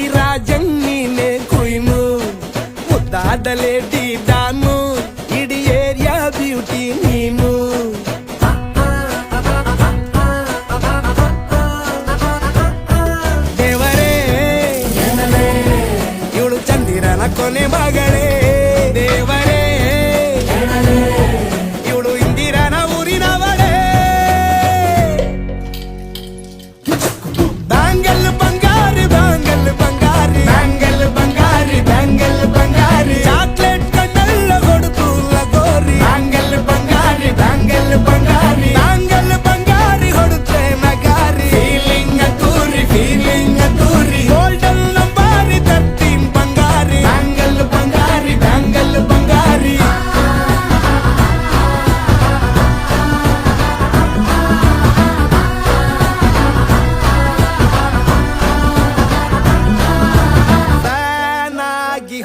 రాజన్ని నే కుయ్ము. ముద్దాడలేటి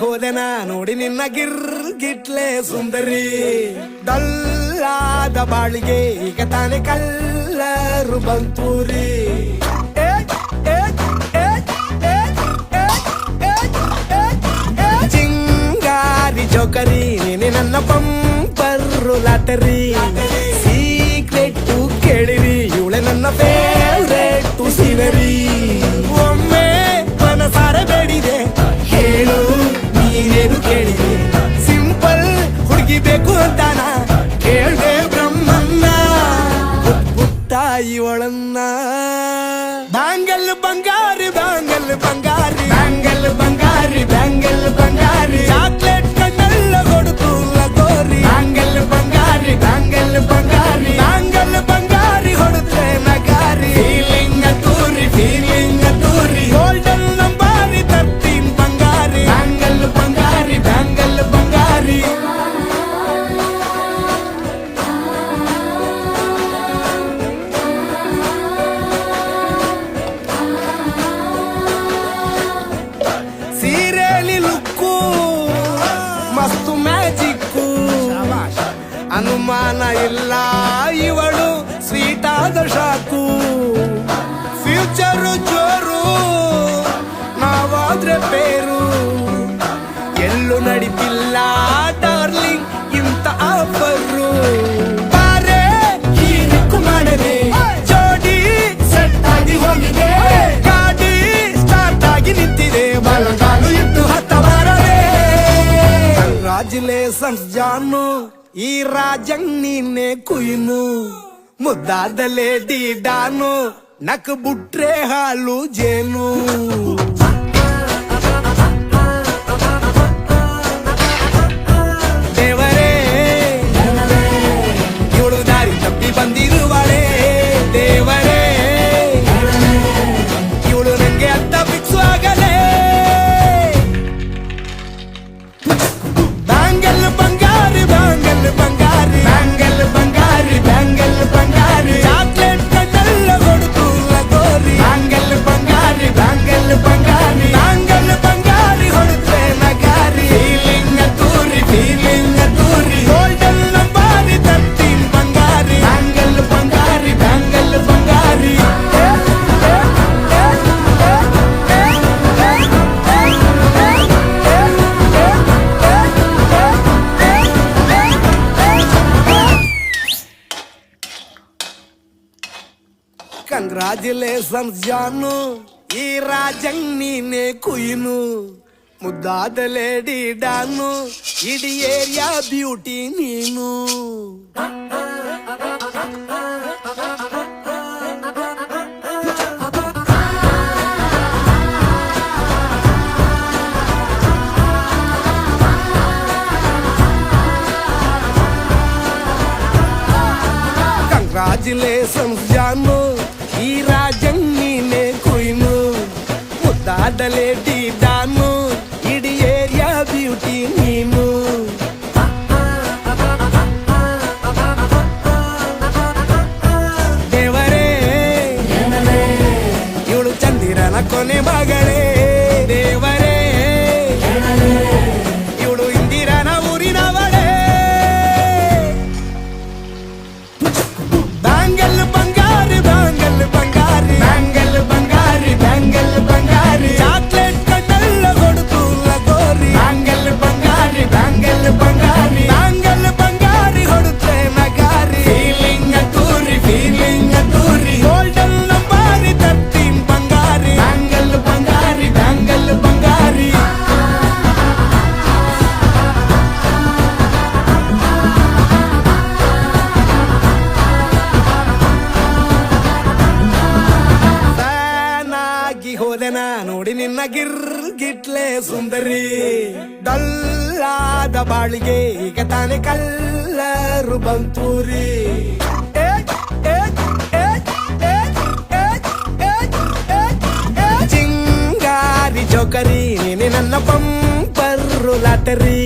ಹೋದೆ ನಾ ನೋಡಿ ನಿನ್ನ ಗಿರ್ ಗಿಟ್ಲೆ ಸುಂದರಿ. ದಲ್ಲಾದ ಬಾಳಿಗೆ ಈಗ ತಾನೆ ಕಲ್ಲರು ಬಂತೂರಿ. ಚಿಂಗಾರಿ ಜೋಕರಿ, ನೀನೆ ನನ್ನ bumper lottery. in the bank. ಇಲ್ಲ, ಇವಳು ಸ್ವೀಟಾದ ಶಾಕು ಫ್ಯೂಚರು ಜೋರು ನಾವಾದ್ರೆ ಬೇರು ಎಲ್ಲೂ ನಡೀತಿಲ್ಲ ಡಾರ್ಲಿಂಗ್ ಇಂತ ಆಫರು ಬಾರೆ ಹೀರಿಕ್ಕು ಮಾಡದೆ, ಜೋಡಿ ಸೆಟ್ ಆಗಿ ಹೋಗಿದೆ. ಗಾಡಿ ಆಗಿ ನಿಂತಿದೆ ಬಲಗಾಲು ಇತ್ತು ಹತ್ತ ಬಾರದೆ ಕಂಗ್ರಾಚುಲೇಷನ್ಸ್ ಜಾನು. ఈ రాజ్యం ನೀನೇ ಕುಯ್ನು ಮುದ್ದಾದಲೇ ಡೀಡಾನು ನಕ್ ಬುಟ್ರೆ ಹಾಲು ಜೇನು కంగ్రాచులేషన్స్ జాను ఈ రాజం నేనే కుయిను. ముద్దాద లేడీ డాను ఇది ఏరియా బ్యూటీ నేను. కంగ్రాచులేషన్స్ జాను ఈ రాజన్ని నే కుయ్ను. ముద్దాడలేటి దాను ఇడి ఏరియా బ్యూటీ నేను. ಬರಿ ಡಲ್ಲಾದ ಬಾಳಿಗೆ ಈಗ ತಾನೆ ಕಲ್ಲರು ಬಂತೂರಿ ಜಿಂಗಾರಿ ಜೋಕರಿ ನೀನೆ ನನ್ನ ಪಂಪರು ಲಾಟರಿ